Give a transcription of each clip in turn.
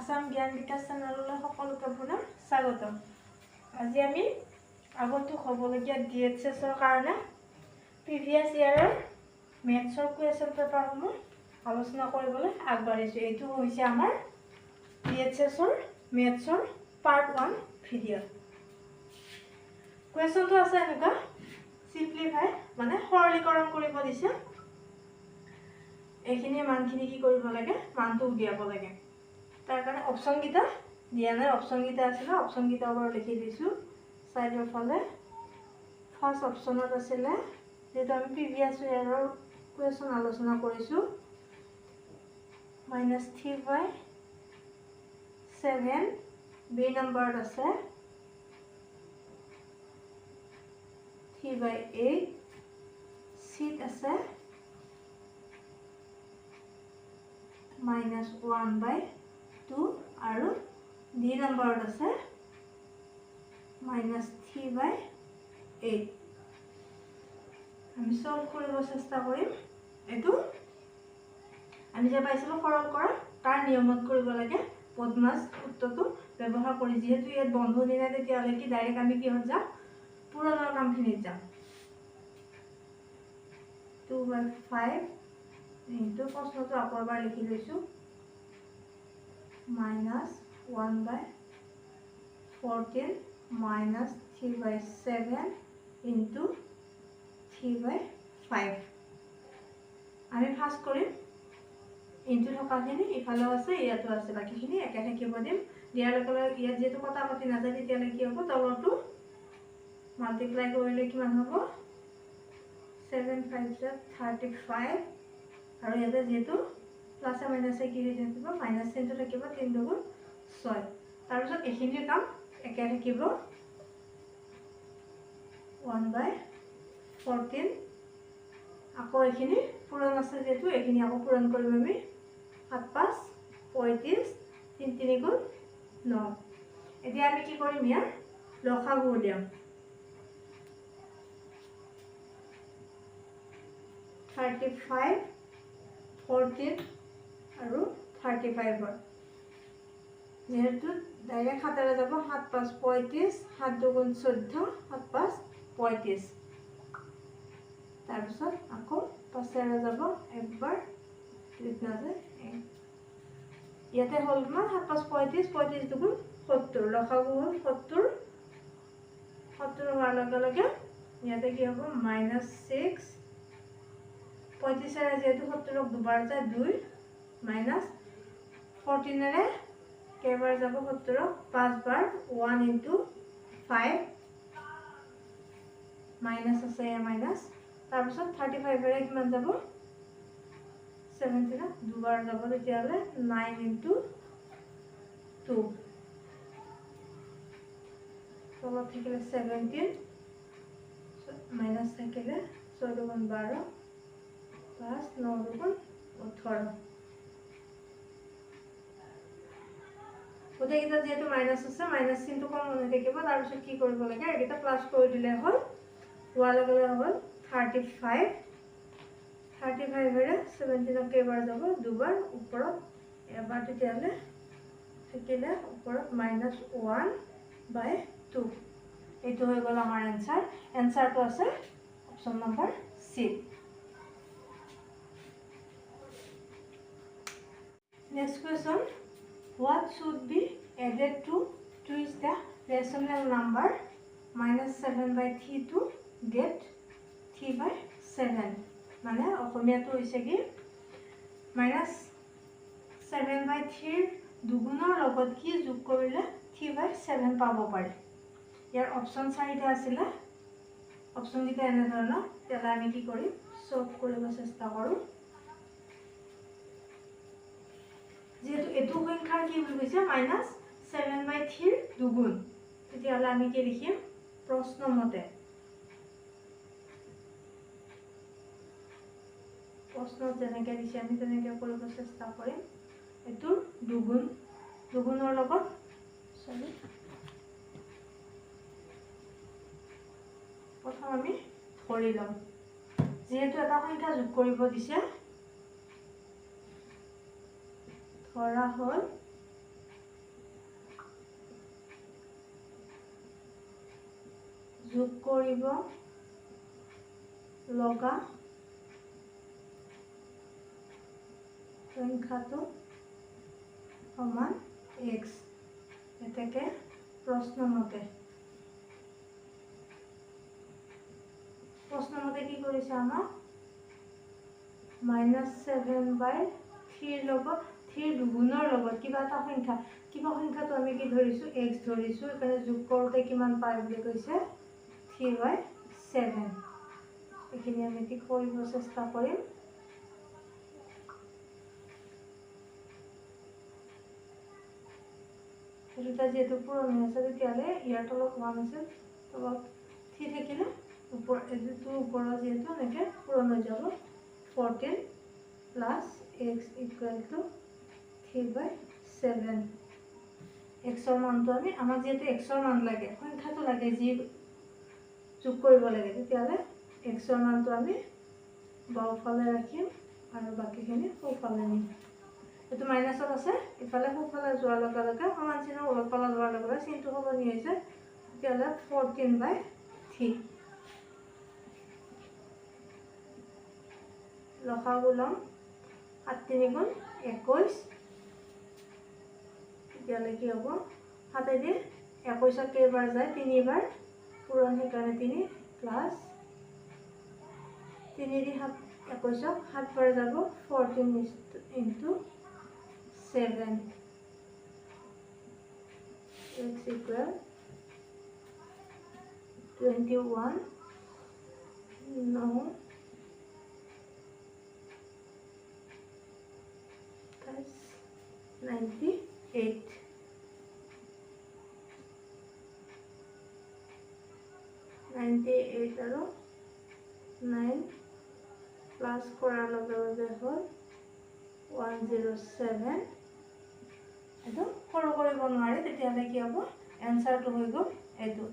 আসাম জ্ঞান বিকাশ চেনেললৈ সকলোকে আপোনাৰ স্বাগতম। আজি আমি আগন্তুক হ'বলগীয়া ডি এইচ এছৰ কাৰণে প্ৰিভিয়াছ ইয়াৰৰ মেথছৰ কুৱেশ্যন পেপাৰসমূহ আলোচনা কৰিবলৈ আগবাঢ়িছোঁ। এইটো হৈছে আমাৰ ডি এইচ এছৰ মেথছৰ পাৰ্ট ওৱান ভিডিঅ' কুৱেশ্যনটো আছে এনেকুৱা চিম্প্লিফাই মানে সৰলীকৰণ কৰিব দিছে। এইখিনি মানখিনি কি কৰিব লাগে? মানটো উলিয়াব লাগে। তাৰ কাৰণে অপশ্যনকেইটা দিয়া নাই অপশ্যনকেইটা আছিলে অপশ্যনকেইটাৰ ওপৰত লিখি দিছোঁ ছাইডৰ ফালে। ফাৰ্ষ্ট অপশ্যনত আছিলে যিহেতু আমি প্ৰিভিয়াছ ইয়াৰৰ কুৱেশ্যন আলোচনা কৰিছোঁ minus three by seven B নম্বৰত আছে। থ্ৰী বাই এইট চিত আছে। মাইনাছ ওৱান বাই টু আৰু ডি নম্বৰত আছে মাইনাছ থ্ৰী বাই এইট আমি চল্ভ কৰিব চেষ্টা কৰিম। এইটো আমি যে পাইছিলোঁ সৰল কৰা তাৰ নিয়মত কৰিব লাগে। পদ্মাছ সূত্ৰটো ব্যৱহাৰ কৰি যিহেতু ইয়াত বন্ধ দিনা তেতিয়াহ'লে কি ডাইৰেক্ট আমি কিহত যাম? পুৰণৰ কামখিনিত যাম। টু বাই ফাইভ ইনটু প্ৰশ্নটো আকৌ এবাৰ লিখি লৈছোঁ। Minus one by fourteen minus three by seven into three by five. আমি ফাৰ্ষ্ট কৰিম ইনটু থকাখিনি ইফালেও আছে, ইয়াতো আছে, বাকীখিনি একে থাকিব দিম? দিয়াৰ লগে লগে ইয়াত যিহেতু কটা কটি নাযায়, তেতিয়াহ'লে কি হ'ব? তলৰটো মাল্টিপ্লাই কৰিলে কিমান হ'ব? ছেভেন ফাইভ থাৰ্টি ফাইভ আৰু ইয়াতে যিহেতু প্লাছে মাইনাছে কি হৈ থাকিব? মাইনাছ চিনটো থাকিব তিনি দুগুণ ছয়। তাৰপিছত এইখিনিৰ কাম একে থাকিব। ওৱান বাই ফৰ্টিন আকৌ এইখিনি পূৰণ আছে যিহেতু এইখিনি আকৌ পূৰণ কৰিম আমি। সাত পাঁচ পঁয়ত্ৰিছ তিনি তিনি গুণ ন। এতিয়া আমি কি কৰিম ইয়াৰ? লসাগু উলিয়াম। থাৰ্টি ফাইভ ফৰ্টিন আৰু থাৰ্টি ফাইভৰ যিহেতু ডাইৰেক্ট সাতেৰে যাব সাত পাঁচ পঁয়ত্ৰিছ সাত দুগুণ চৈধ্য সাত পাঁচ পঁয়ত্ৰিছ। তাৰপিছত আকৌ পাঁচেৰে যাব একবাৰ ইয়াতে হ'ল কিমান সাত পাঁচ পঁয়ত্ৰিছ পঁয়ত্ৰিছ দুগুণ সত্তৰ। লসাগু হ'ল সত্তৰ। সত্তৰ হোৱাৰ লগে লগে ইয়াতে কি হ'ব মাইনাছ ছিক্স পঁয়ত্ৰিছেৰে যিহেতু সত্তৰক দুবাৰ যায় দুই। মাইনাছ ফৰ্টিনেৰে কেইবাৰ যাব সত্তৰক পাঁচবাৰ ওৱান ইনটু ফাইভ মাইনাছ আছে এয়া মাইনাছ তাৰপিছত থাৰ্টি ফাইভেৰে কিমান যাব? ছেভেণ্টিনত দুবাৰ যাব তেতিয়াহ'লে নাইন ইনটু টু। তলত থাকিলে ছেভেণ্টিন মাইনাছ থাকিলে ছয় দুগুণ বাৰ পাঁচ ন দুগুণ ওঠৰ। গোটেইকেইটা যিহেতু মাইনাছ আছে মাইনাছ চিনটো কম হৈ থাকিব তাৰপিছত কি কৰিব লাগে এইকেইটা প্লাছ কৰি দিলে হ'ল হোৱাৰ লগে লগে হ'ল থাৰ্টি ফাইভ থাৰ্টি ফাইভেৰে ছেভেণ্টিনক কেইবাৰ যাব দুবাৰ ওপৰত এবাৰ তেতিয়াহ'লে থাকিলে ওপৰত মাইনাছ ওৱান বাই টু এইটো হৈ গ'ল আমাৰ এনচাৰ এনচাৰটো আছে option number C Next question. What should be added to twist the rational number minus 7 by 3 to get 3 by 7? মানে অসমীয়াটো হৈছে কি? মাইনাছ ছেভেন বাই থ্ৰীৰ দুগুণৰ লগত কি যোগ কৰিলে থ্ৰী বাই ছেভেন পাব পাৰি? ইয়াৰ অপশ্যন চাৰিটা আছিলে। অপশ্যনকেইটা এনেধৰণৰ। তেতিয়াহ'লে আমি কি কৰিম? চল্ভ কৰিব চেষ্টা কৰোঁ। যিহেতু এইটো সংখ্যাৰ কি বুলি কৈছে? মাইনাছ ছেভেন বাই থ্ৰীৰ দুগুণ। তেতিয়াহ'লে আমি কি লিখিম? প্ৰশ্নমতে প্ৰশ্নত যেনেকৈ দিছে আমি তেনেকৈ কৰিব চেষ্টা কৰিম। এইটোৰ দুগুণ। দুগুণৰ লগত চৰি প্ৰথম আমি ধৰি ল'ম। যিহেতু এটা সংখ্যা যোগ কৰিব দিছে ফলাফল যোগ কৰিব লগা। সংখ্যাটো সমান এক্স এতেকে প্ৰশ্নমতে প্ৰশ্নমতে কি কৰিছে আমাক মাইনাছ ছেভেন বাই থ্ৰীৰ লগত থ্ৰীৰ দুগুণৰ লগত কিবা এটা সংখ্যা কিবা সংখ্যাটো আমি কি ধৰিছোঁ এক্স ধৰিছোঁ সেইকাৰণে যোগ কৰোঁতে কিমান পায় বুলি কৈছে? থ্ৰী বাই ছেভেন এইখিনি আমি ঠিক কৰিব চেষ্টা কৰিম? দুটা যিহেতু পূৰণ আছে তেতিয়াহ'লে ইয়াৰ তলত ওৱান আছিল তলত থ্ৰী থাকিলে ওপৰ এইটোৰ ওপৰত যিহেতু এনেকৈ পূৰণ হৈ যাব। Fourteen plus x equal to three by seven এক্সৰ মানটো আমি আমাক যিহেতু এক্সৰ মান লাগে সংখ্যাটো লাগে যি যোগ কৰিব লাগে তেতিয়াহ'লে এক্সৰ মানটো আমি বাওঁফালে ৰাখিম আৰু বাকীখিনি সোঁফালে নিম। এইটো মাইনাছত আছে ইফালে সোঁফালে যোৱাৰ লগে লগে সমান চিনৰ ওলটপালত যোৱাৰ লগে লগে চিনটো সলনি হৈছে তেতিয়াহ'লে ফৰ্টিন বাই থ্ৰী লসাগু ল'ম সাত তিনি গুণ একৈছ তেতিয়াহ'লে কি হ'ব? সাতেদি একৈছত কেইবাৰ যায়, তিনিবাৰ। পূৰণ সেইকাৰণে তিনি প্লাছ তিনি দি সাত একৈছক সাতবাৰ যাব fourteen into seven x equal twenty one no plus ninety ninety eight আৰু নাইন প্লাছ কৰাৰ লগে লগে হ'ল ওৱান জিৰ' ছেভেন। এইটো সৰু কৰিব নোৱাৰি তেতিয়াহ'লে কি হ'ব? এনচাৰটো হৈ গ'ল এইটো।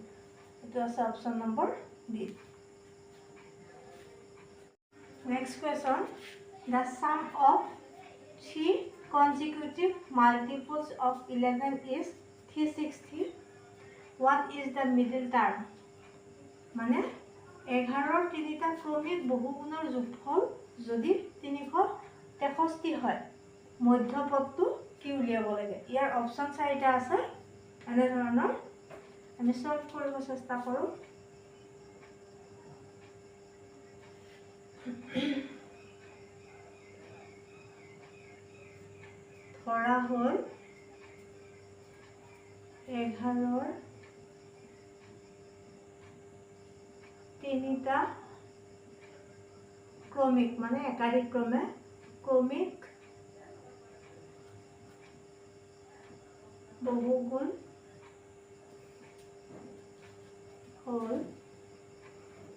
এইটো আছে option number D next question the sum of three consecutive multiples of eleven is three sixty what is the middle term মানে এঘাৰৰ তিনিটা ক্ৰমিক বহুগুণৰ যোগফল যদি তিনিশ তেষষ্ঠি হয় মধ্যপদটো কি উলিয়াব লাগে? ইয়াৰ অপশ্যন চাৰিটা আছে। এনেধৰণৰ আমি চল্ভ কৰিব চেষ্টা কৰোঁ। ধৰা হ'ল এঘাৰৰ তিনিটা ক্ৰমিক মানে একাধিক ক্ৰমে ক্ৰমিক বহুগুণ হ'ল।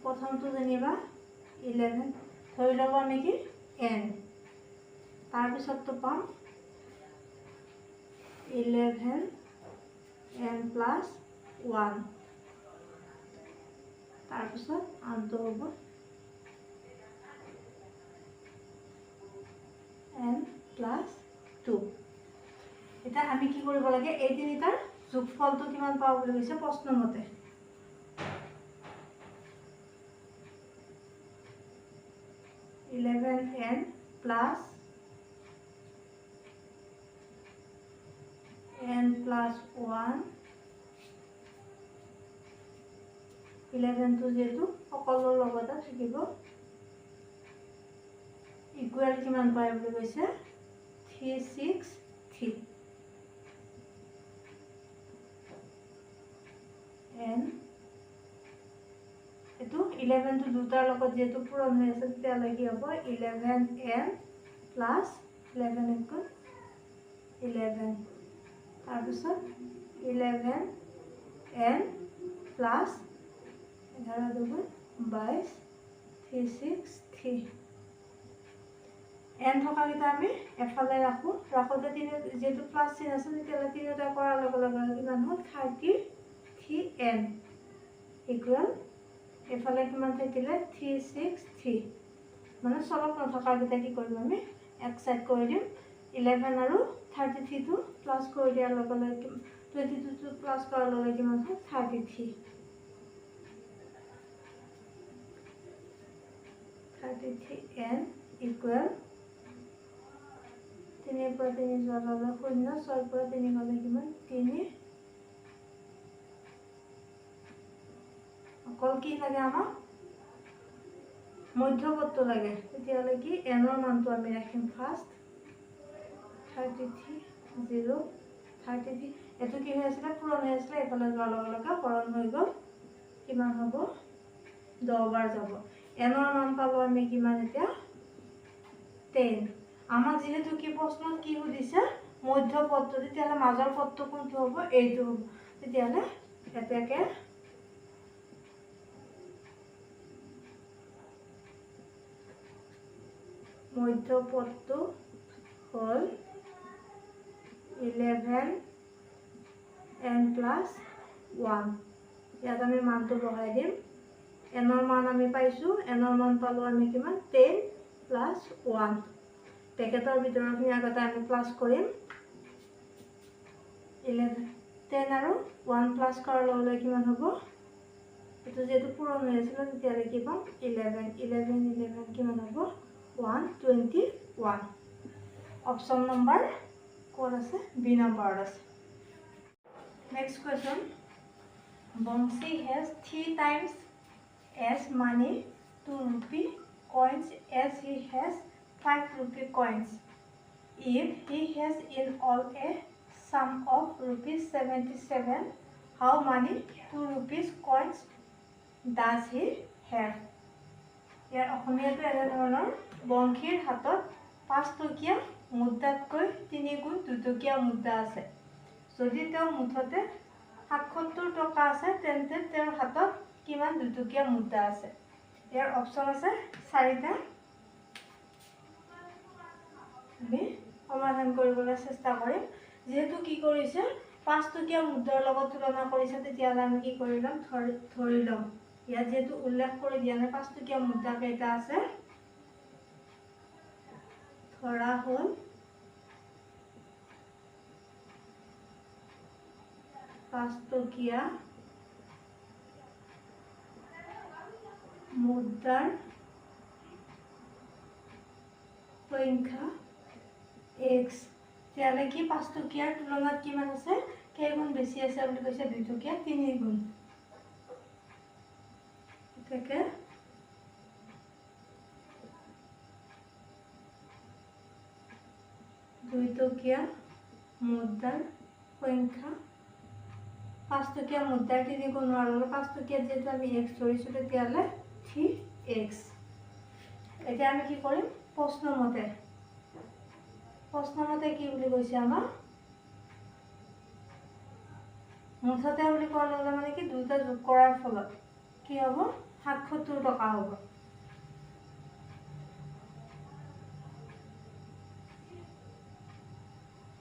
প্ৰথমটো যেনিবা ইলেভেন ধৰি ল'ব আমি কি এন তাৰপিছতটো পাম ইলেভেন এন প্লাছ ওৱান তাৰপিছত আনটো হ'ব এন প্লাছ টু এতিয়া আমি কি কৰিব লাগে? এই তিনিটাৰ যোগফলটো কিমান পাওঁ বুলি কৈছে প্ৰশ্নমতে eleven n plus n plus one ইলেভেনটো যিহেতু সকলোৰ লগতে থাকিব। ইকুৱেল কিমান পায় বুলি কৈছে? থ্ৰী ছিক্স থ্ৰী এন এইটো ইলেভেনটো দুটাৰ লগত যিহেতু পূৰণ হৈ আছে তেতিয়াহ'লে কি হ'ব? Eleven n plus eleven equal eleven তাৰপিছত ইলেভেন এন প্লাছ এঘাৰ দুগুণ বাইছ থ্ৰী ছিক্স থ্ৰী। এন থকাকেইটা আমি এফালে ৰাখোঁ। ৰাখোঁতে তিনি যিহেতু প্লাছ চিন আছে তেতিয়াহ'লে তিনিটা কৰাৰ লগে লগে কিমান হ'ল? Thirty three N. ইকুৱেল এইফালে কিমান থাকিলে? Three six three. মানে চলক নথকাকেইটা কি কৰিম আমি? এক চাইড কৰি দিম। ইলেভেন আৰু থাৰ্টি থ্ৰীটো প্লাছ কৰি দিয়াৰ লগে লগে টুৱেণ্টি টুটো প্লাছ কৰাৰ লগে লগে কিমান হয়? থাৰ্টি থ্ৰী শূন্য ছয়ৰ পৰা তিনি গ'লে কিমান তিনি অকল কি লাগে আমাক মধ্যপদটো লাগে তেতিয়াহ'লে কি এনৰ মানটো আমি ৰাখিম first thirty three zero' thirty three এইটো কি হৈ আছিলে পূৰণ হৈ আছিলে এইফালে যোৱাৰ লগে লগে হৰণ হৈ গ'ল কিমান হ'ব দহ বাৰ যাব এনৰ মান পালোঁ আমি কিমান এতিয়া? টেন আমাক যিহেতু কি প্ৰশ্নত কি সুধিছে? মধ্য পদটো তেতিয়াহ'লে মাজৰ পদটো কোনটো হ'ব? এইটো হ'ব। তেতিয়াহ'লে এতেকে মধ্য পদটো হ'ল ইলেভেন এন প্লাছ ওৱান ইয়াত আমি মানটো বহাই দিম। এনৰ মান আমি পাইছোঁ এনৰ মান পালোঁ আমি কিমান? টেন প্লাছ ওৱান পেকেটৰ ভিতৰখিনি আগতে আমি প্লাছ কৰিম। ইলেভেন টেন আৰু ওৱান প্লাছ কৰাৰ লগে লগে কিমান হ'ব? এইটো যিহেতু পূৰণ হৈ আছিলে তেতিয়াহ'লে কি পাম ইলেভেন ইলেভেন ইলেভেন কিমান হ'ব? One twenty one option number ক'ত আছে? বি নম্বৰত আছে। Next question Bansi has three times as many two rupee coins as he has five rupee coins if he has in all a sum of rupees 77 how many 2 rupees coins does he have? ইয়াৰ অসমীয়াটো এনেধৰণৰ বংশীৰ হাতত পাঁচটকীয়া মুদ্ৰাতকৈ তিনি গুণ দুটকীয়া মুদ্ৰা আছে। যদি তেওঁ মুঠতে সাতসত্তৰ টকা আছে তেন্তে তেওঁৰ হাতত কিমান দুটকীয়া মুদ্ৰা আছে। ইয়াৰ অপশ্যন আছে চাৰিটা। আমি সমাধান কৰিবলৈ চেষ্টা কৰিম। যিহেতু কি কৰিছে পাঁচটকীয়া মুদ্ৰাৰ লগত তুলনা কৰিছে তেতিয়াহ'লে আমি কি কৰি ল'ম? ধৰি ল'ম। ইয়াত যিহেতু উল্লেখ কৰি দিয়া নাই পাঁচটকীয়া মুদ্ৰা কেইটা আছে। ধৰা হ'ল পাঁচটকীয়া মুদ্ৰাৰ সংখ্যা এক্স তেতিয়াহ'লে কি পাঁচটকীয়াৰ তুলনাত কিমান আছে? কেইগুণ বেছি আছে বুলি কৈছে দুইটকীয়া তিনি গুণ গতিকে দুইটকীয়া মুদ্ৰাৰ সংখ্যা পাঁচটকীয়া মুদ্ৰাৰ তিনি গুণ লগে পাঁচটকীয়াত যিহেতু আমি এক্স ধৰিছোঁ তেতিয়াহ'লে থ্ৰী এক্স এতিয়া আমি কি কৰিম? প্ৰশ্নমতে প্ৰশ্নমতে কি বুলি কৈছে আমাক মুঠতে বুলি কোৱাৰ লগে মানে কি দুয়োটা যোগ কৰাৰ ফলত কি হ'ব? সাতসত্তৰ টকা হ'ব।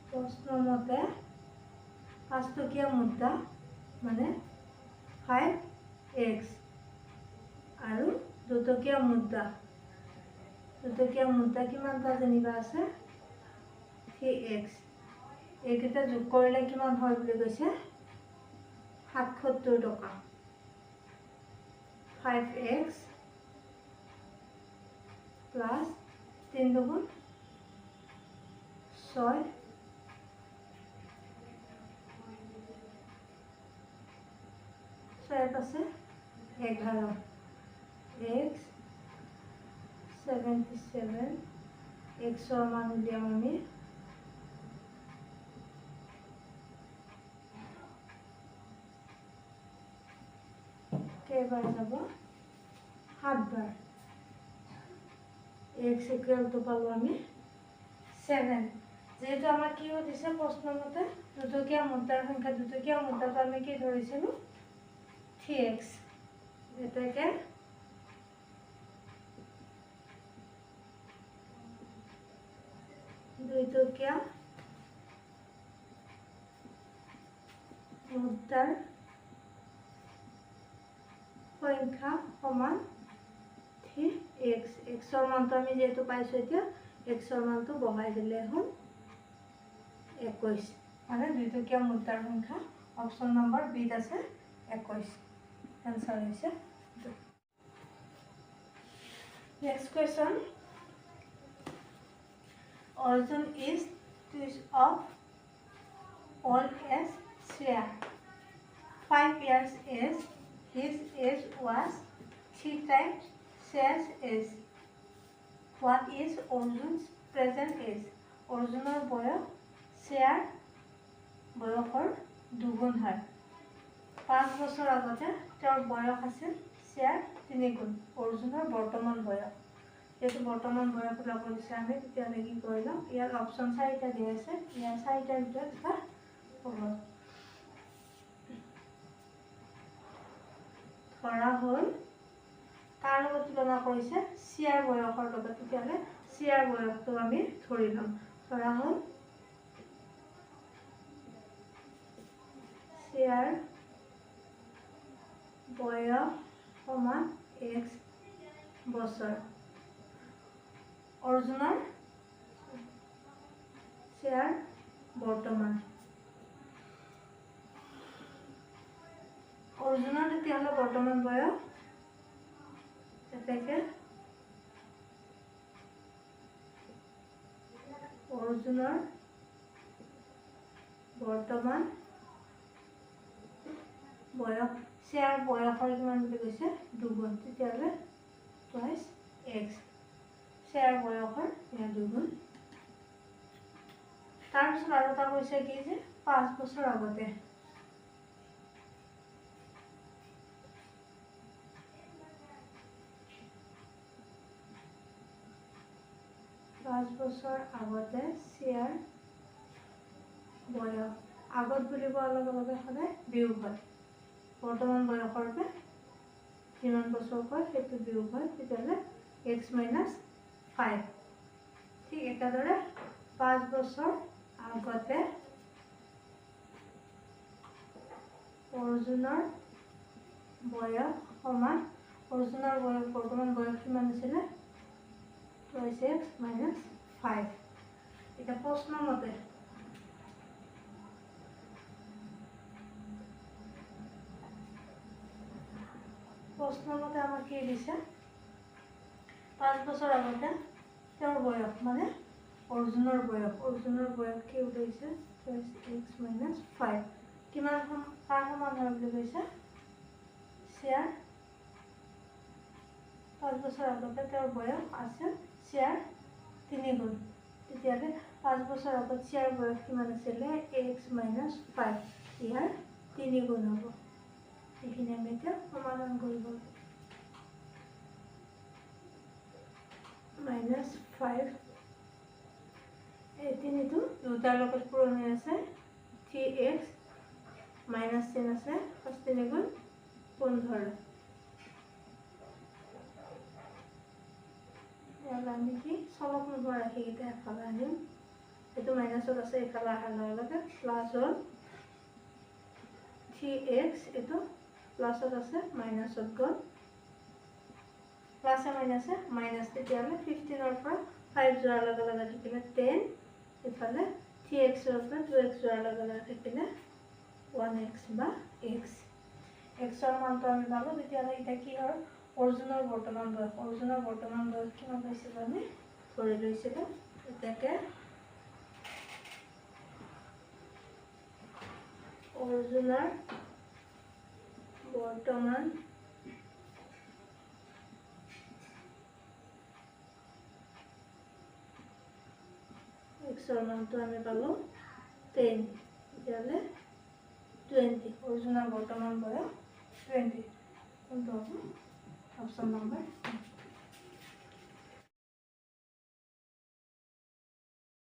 প্ৰশ্নমতে পাঁচটকীয়া মুদ্ৰা মানে ফাইভ এক্স দুটকীয়া মুদ্ৰা দুটকীয়া মুদ্ৰা কিমানটা যেনিবা আছে? থ্ৰী এক্স এইকেইটা যোগ কৰিলে কিমান হয় বুলি কৈছে? সাতসত্তৰ টকা। ফাইভ এক্স প্লাছ তিনি দুগুণ ছয়। ছয়ত আছে এঘাৰ। এক্স ছেভেণ্টি ছেভেন এক্সৰ মান উলিয়াম আমি। কেইবাৰ যাব? সাতবাৰ এক্স ইকুৱেলটো পালোঁ আমি ছেভেন যিহেতু আমাৰ কি সুধিছে প্ৰশ্নমতে দুটকীয়া মুদ্ৰাৰ সংখ্যা দুটকীয়া মুদ্ৰাটো আমি কি ধৰিছিলোঁ থ্ৰী এক্স এতেকে দুইটকীয়া মুদ্ৰাৰ সংখ্যা সমান থ্ৰী এক্স এক্সৰ মানটো আমি যিহেতু পাইছোঁ এতিয়া এক্সৰ মানটো বহাই দিলে হ'ল। একৈছ মানে দুইটকীয়া মুদ্ৰাৰ সংখ্যা অপশ্যন নম্বৰ বিত আছে একৈছ এনচাৰ হৈছে। Next question. Origin is twist of old as Shreya. Five years age. His age was three times Shreya's age. What is Arjun's present age? অৰ্জুনৰ বয়স শ্ৰেয়াৰ বয়সৰ দুগুণ হয় পাঁচ বছৰ আগতে তেওঁৰ বয়স আছিল শ্ৰেয়াৰ তিনিগুণ অৰ্জুনৰ বৰ্তমান বয়স যিহেতু বৰ্তমান বয়স ওলাব দিছে আমি তেতিয়াহ'লে কি কৰি লওঁ ইয়াৰ অপশ্যন চাৰিটা দিয়া আছে। ইয়াৰ চাৰিটাৰ ভিতৰত এটা হ'ব। ধৰা হ'ল কাৰ লগত তুলনা কৰিছে চিয়াৰ বয়সৰ লগত তেতিয়াহ'লে চিয়াৰ বয়সটো আমি ধৰি ল'ম। ধৰা হ'ল চিয়াৰ বয়স সমান এক্স বছৰ। অৰ্জুনৰ শ্বেয়াৰ বৰ্তমান অৰ্জুনৰ তেতিয়াহ'লে বৰ্তমান বয়স এতেকে অৰ্জুনৰ বৰ্তমান বয়স শ্বেয়াৰ বয়সৰ কিমান বুলি কৈছে? দুগুণ তেতিয়াহ'লে টুৱাইছ এক্স শ্বেয়াৰ বয়সৰ ইয়াৰ দুগুণ। তাৰপিছত আৰু এটা কৈছে কি যে পাঁচ বছৰ আগতে। পাঁচ বছৰ আগতে চিয়াৰ বয়স। আগত বুলি কোৱাৰ লগে লগে সদায় বিয়োগ হয়। বৰ্তমান বয়সৰ পৰা কিমান বছৰ হয় সেইটো বিয়োগ হয়। তেতিয়াহ'লে এক্স মাইনাছ ফাইভ। ঠিক একেদৰে পাঁচ বছৰ আগতে অৰ্জুনৰ বয়স সমান অৰ্জুনৰ বয়স বৰ্তমান বয়স কিমান আছিলে? টুৱেণ্টি এক্স মাইনাছ ফাইভ এতিয়া প্ৰশ্ন মতে প্ৰশ্ন মতে আমাক কি দিছে? পাঁচ বছৰ আগতে তেওঁৰ বয়স মানে অৰ্জুনৰ বয়স অৰ্জুনৰ বয়স কি টুৱেণ্টি এক্স মাইনাছ ফাইভ কিমান কাৰ সমান হয় বুলি কৈছে? শ্বেয়াৰ পাঁচ বছৰ আগতে তেওঁৰ বয়স আছিল শ্বেয়াৰ তিনিগুণ তেতিয়াহ'লে পাঁচ বছৰ আগত শ্বেয়াৰ বয়স কিমান আছিলে? এক্স মাইনাছ ফাইভ ইয়াৰ তিনিগুণ হ'ব। এইখিনি আমি এতিয়া সমাধান কৰিব মাইনাছ ফাইভ। এই তিনিটো দুটাৰ লগত পূৰণ আছে থ্ৰী এক্স মাইনাছ টেন আছে পাঁচ তিনিগুণ পোন্ধৰ। আমি কি? চলক নোহোৱা ৰাশিকেইটা এফালে আনিম। এইটো মাইনাছত আছে এইফালে অহাৰ লগে লগে প্লাছ হ'ল থ্ৰী এক্স এইটো প্লাছত আছে মাইনাছত গ'ল প্লাছে মাইনাছে মাইনাছ তেতিয়াহ'লে ফিফটিনৰ পৰা ফাইভ যোৱাৰ লগে লগে থাকিলে টেন ইফালে থ্ৰী এক্সৰ পৰা টু এক্স যোৱাৰ লগে লগে থাকিলে ওৱান এক্স বা এক্স এক্সৰ মানটো আমি পালোঁ তেতিয়াহ'লে এতিয়া কি হয় অৰ্জুনৰ বৰ্তমান বয়স অৰ্জুনৰ বৰ্তমান বয়স কিমান পাইছিলোঁ আমি ধৰি লৈছিলোঁ এতিয়াকে অৰ্জুনৰ বৰ্তমান এক্সৰ মানটো আমি পালোঁ টেন তেতিয়াহ'লে টুৱেণ্টি অৰ্জুনৰ বৰ্তমান বয়স টুৱেণ্টি কোনটো হ'ব অপশ্যন নম্বৰ